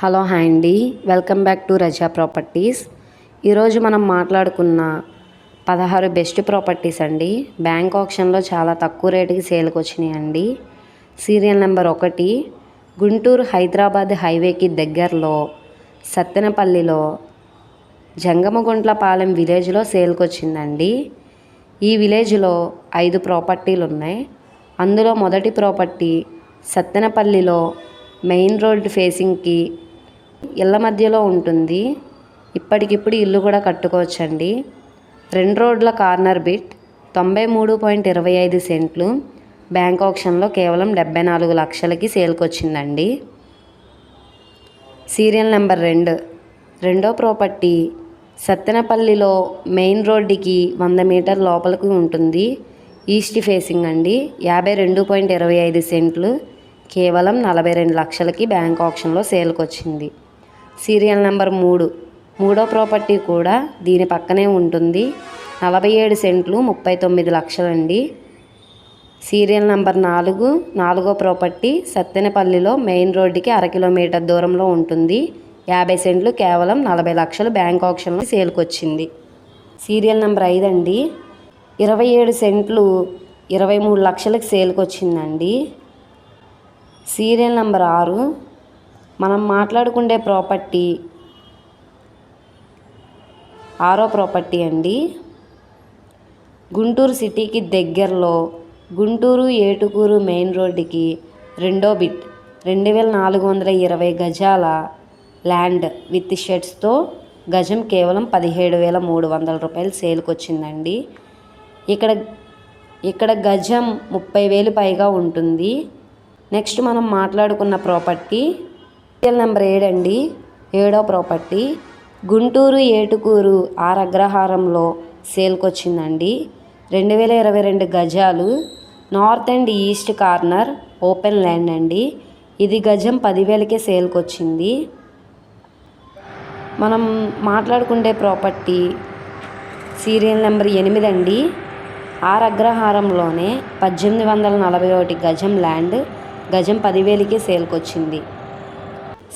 Hello hi అండి. Welcome back to Raza properties. ఈరోజు మనం మాట్లాడుకున్న పదహారు బెస్ట్ ప్రాపర్టీస్ అండి. బ్యాంక్ ఆప్షన్లో చాలా తక్కువ రేటుకి సేల్కి వచ్చినాయండి సీరియల్ నెంబర్ ఒకటి గుంటూరు హైదరాబాద్ హైవేకి దగ్గరలో సత్తెనపల్లిలో జంగమగుంట్లపాలెం విలేజ్లో సేల్కి వచ్చిందండి. ఈ విలేజ్లో ఐదు ప్రాపర్టీలు ఉన్నాయి. అందులో మొదటి ప్రాపర్టీ సత్తెనపల్లిలో మెయిన్ రోడ్ ఫేసింగ్కి ఇళ్ళ మధ్యలో ఉంటుంది. ఇప్పటికిప్పుడు ఇల్లు కూడా కట్టుకోవచ్చండి. రెండు రోడ్ల కార్నర్ బిట్ తొంభై మూడు పాయింట్ ఇరవై ఐదు సెంట్లు. బ్యాంక్ ఆప్షన్లో కేవలం డెబ్బై నాలుగు లక్షలకి సేల్కి వచ్చిందండి సీరియల్ నెంబర్ రెండు. రెండో ప్రాపర్టీ సత్తెనపల్లిలో మెయిన్ రోడ్డుకి వంద మీటర్ లోపలికి ఉంటుంది. ఈస్ట్ ఫేసింగ్ అండి. యాభై రెండు పాయింట్ ఇరవై ఐదు సెంట్లు. కేవలం నలభై రెండు లక్షలకి బ్యాంక్ ఆప్షన్లో సేల్కి వచ్చింది సీరియల్ నెంబర్ మూడు. మూడో ప్రాపర్టీ కూడా దీని పక్కనే ఉంటుంది. నలభై ఏడు సెంట్లు ముప్పై తొమ్మిది లక్షలండి. సీరియల్ నెంబర్ నాలుగు నాలుగో ప్రాపర్టీ సత్తెనపల్లిలో మెయిన్ రోడ్డుకి అర కిలోమీటర్ దూరంలో ఉంటుంది. యాభై సెంట్లు కేవలం నలభై లక్షలు బ్యాంక్ ఆప్షన్లో సేల్కొచ్చింది. సీరియల్ నెంబర్ ఐదు అండి ఇరవై ఏడు సెంట్లు ఇరవై మూడు లక్షలకు సేల్కొచ్చిందండి. సీరియల్ నెంబర్ ఆరు మనం మాట్లాడుకునే ప్రాపర్టీ ఆరో ప్రాపర్టీ అండి. గుంటూరు సిటీకి దగ్గరలో గుంటూరు ఏటుకూరు మెయిన్ రోడ్డుకి రెండో బిట్ రెండు వేల నాలుగు వందల ఇరవై గజాల ల్యాండ్ విత్ షెడ్స్తో గజం కేవలం పదిహేడు వేల మూడు వందల రూపాయలు సేల్కి వచ్చిందండి ఇక్కడ ఇక్కడ గజం ముప్పై వేలు పైగా ఉంటుంది. నెక్స్ట్ మనం మాట్లాడుకున్న ప్రాపర్టీ సీరియల్ నెంబర్ ఏడండి. ఏడో ప్రాపర్టీ. గుంటూరు ఏటుకూరు ఆర్ అగ్రహారంలో సేల్కి వచ్చిందండి రెండు వేల ఇరవై రెండు గజాలు north and east corner open land అండి. ఇది గజం పదివేలకే సేల్కి వచ్చింది మనం మాట్లాడుకునే ప్రాపర్టీ సీరియల్ నెంబర్ ఎనిమిది అండి ఆర్ అగ్రహారంలోనే పద్దెనిమిది వందల నలభై ఒకటి గజం ల్యాండ్ గజం పదివేలకే సేల్కి వచ్చింది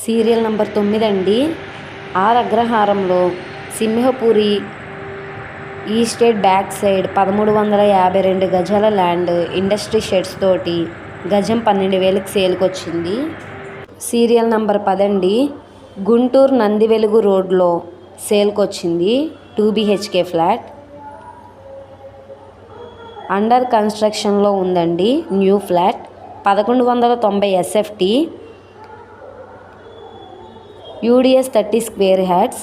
సీరియల్ నెంబర్ తొమ్మిది అండి. ఆర్ అగ్రహారంలో సింహపురి ఈ స్టేట్ బ్యాక్ సైడ్ పదమూడు వందల యాభై రెండు గజాల ల్యాండ్ ఇండస్ట్రీ షెడ్స్ తోటి గజం పన్నెండు వేలకు సేల్కి వచ్చింది. సీరియల్ నెంబర్ పదండి గుంటూరు నందివెలుగు రోడ్లో సేల్కి వచ్చింది టూ బిహెచ్కే ఫ్లాట్. అండర్ కన్స్ట్రక్షన్లో ఉందండి న్యూ ఫ్లాట్. పదకొండు వందల తొంభై SFT UDS thirty square yards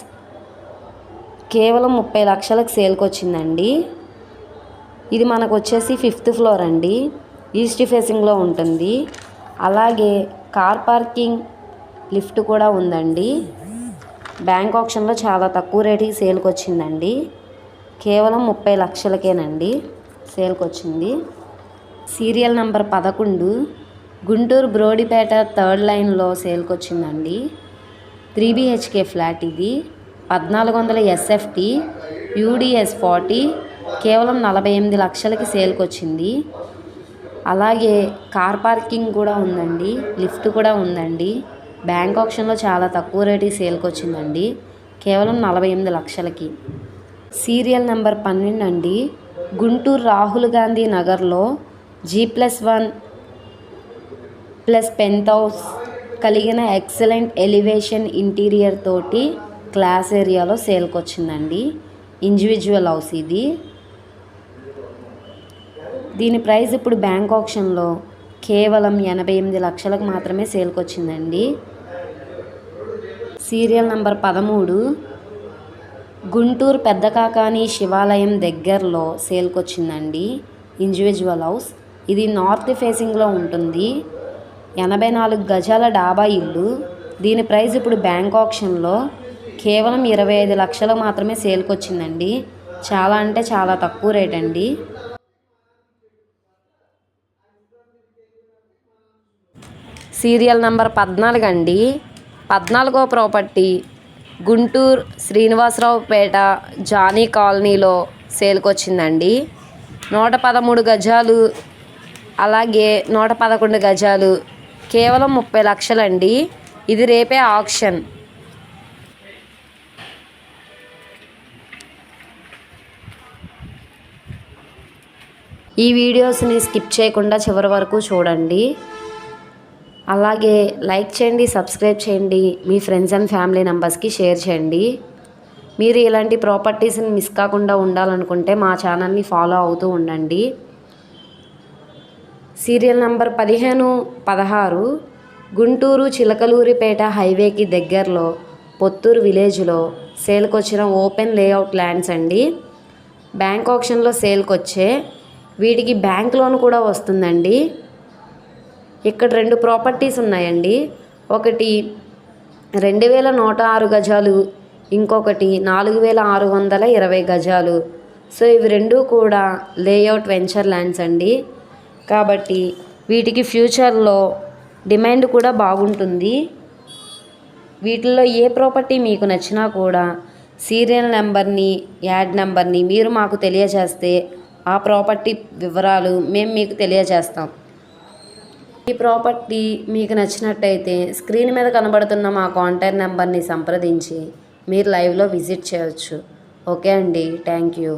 కేవలం ముప్పై లక్షలకు సేల్కి వచ్చిందండి. ఇది మనకు వచ్చేసి ఫిఫ్త్ ఫ్లోర్ అండి. ఈస్ట్ ఫేసింగ్లో ఉంటుంది. అలాగే కార్ పార్కింగ్ లిఫ్ట్ కూడా ఉందండి. బ్యాంక్ ఆప్షన్లో చాలా తక్కువ రేటుకి సేల్కి వచ్చిందండి. కేవలం ముప్పై లక్షలకేనండి సేల్కి వచ్చింది. సీరియల్ నెంబర్ పదకొండు గుంటూరు బ్రోడిపేట థర్డ్ లైన్లో సేల్కి వచ్చిందండి. త్రీ బిహెచ్కే ఫ్లాట్ ఇది. పద్నాలుగు వందల ఎస్ఎఫ్టీ యూడిఎస్ ఫార్టీ కేవలం నలభై ఎనిమిది లక్షలకి సేల్కి వచ్చింది అలాగే కార్ పార్కింగ్ కూడా ఉందండి లిఫ్ట్ కూడా ఉందండి. బ్యాంక్ ఆప్షన్లో చాలా తక్కువ రేటుకి సేల్కి వచ్చిందండి కేవలం నలభై ఎనిమిది లక్షలకి. సీరియల్ నెంబర్ పన్నెండు అండి. గుంటూరు రాహుల్ గాంధీ నగర్లో G plus one plus penthouse కలిగిన ఎక్సలెంట్ ఎలివేషన్ ఇంటీరియర్ తోటి క్లాస్ ఏరియాలో సేల్కి వచ్చిందండి ఇండివిజువల్ హౌస్ ఇది. దీని ప్రైస్ ఇప్పుడు బ్యాంక్ ఆప్షన్లో కేవలం ఎనభై ఎనిమిది లక్షలకు మాత్రమే సేల్కి వచ్చిందండి సీరియల్ నంబర్ పదమూడు. గుంటూరు పెద్ద కాకాని శివాలయం దగ్గరలో సేల్కి వచ్చిందండి ఇండివిజువల్ హౌస్ ఇది నార్త్ ఫేసింగ్లో ఉంటుంది. ఎనభై నాలుగు గజాల డాబా ఇల్లు. దీని ప్రైస్ ఇప్పుడు బ్యాంక్ ఆప్షన్లో. కేవలం ఇరవై ఐదు లక్షలు మాత్రమే సేల్కి వచ్చిందండి చాలా అంటే చాలా తక్కువ రేట్ అండి సీరియల్ నంబర్ పద్నాలుగు అండి. పద్నాలుగో ప్రాపర్టీ గుంటూరు శ్రీనివాసరావుపేట జానీ కాలనీలో సేల్కి వచ్చిందండి నూట పదమూడు గజాలు అలాగే నూట పదకొండు గజాలు కేవలం ముప్పై లక్షలండి. ఇది రేపే ఆప్షన్ ఈ వీడియోస్ని స్కిప్ చేయకుండా చివరి వరకు చూడండి. అలాగే లైక్ చేయండి సబ్స్క్రైబ్ చేయండి మీ ఫ్రెండ్స్ అండ్ ఫ్యామిలీ మెంబర్స్కి షేర్ చేయండి. మీరు ఇలాంటి ప్రాపర్టీస్ని మిస్ కాకుండా ఉండాలనుకుంటే మా ఛానల్ని ఫాలో అవుతూ ఉండండి. సీరియల్ నంబర్ పదిహేను పదహారు గుంటూరు చిలకలూరిపేట హైవేకి దగ్గరలో పొత్తూరు విలేజ్లో సేల్కి వచ్చిన ఓపెన్ లేఅవుట్ ల్యాండ్స్ అండి. బ్యాంక్ ఆప్షన్లో సేల్కి వచ్చే వీటికి బ్యాంక్ లోన్ కూడా వస్తుందండి. ఇక్కడ రెండు ప్రాపర్టీస్ ఉన్నాయండి. ఒకటి రెండు వేల నూట ఆరు గజాలు ఇంకొకటి నాలుగు వేల ఆరు వందల ఇరవై గజాలు. సో ఇవి రెండు కూడా లేఅవుట్ వెంచర్ ల్యాండ్స్ అండి. కాబట్టి వీటికి ఫ్యూచర్లో డిమాండ్ కూడా బాగుంటుంది. వీటిల్లో ఏ ప్రాపర్టీ మీకు నచ్చినా కూడా సీరియల్ నెంబర్ని యాడ్ నెంబర్ని మీరు మాకు తెలియజేస్తే ఆ ప్రాపర్టీ వివరాలు మేము మీకు తెలియజేస్తాం. ఈ ప్రాపర్టీ మీకు నచ్చినట్టయితే స్క్రీన్ మీద కనబడుతున్న మా కాంటాక్ట్ నెంబర్ని సంప్రదించి మీరు లైవ్లో విజిట్ చేయవచ్చు ఓకే అండి. Thank you.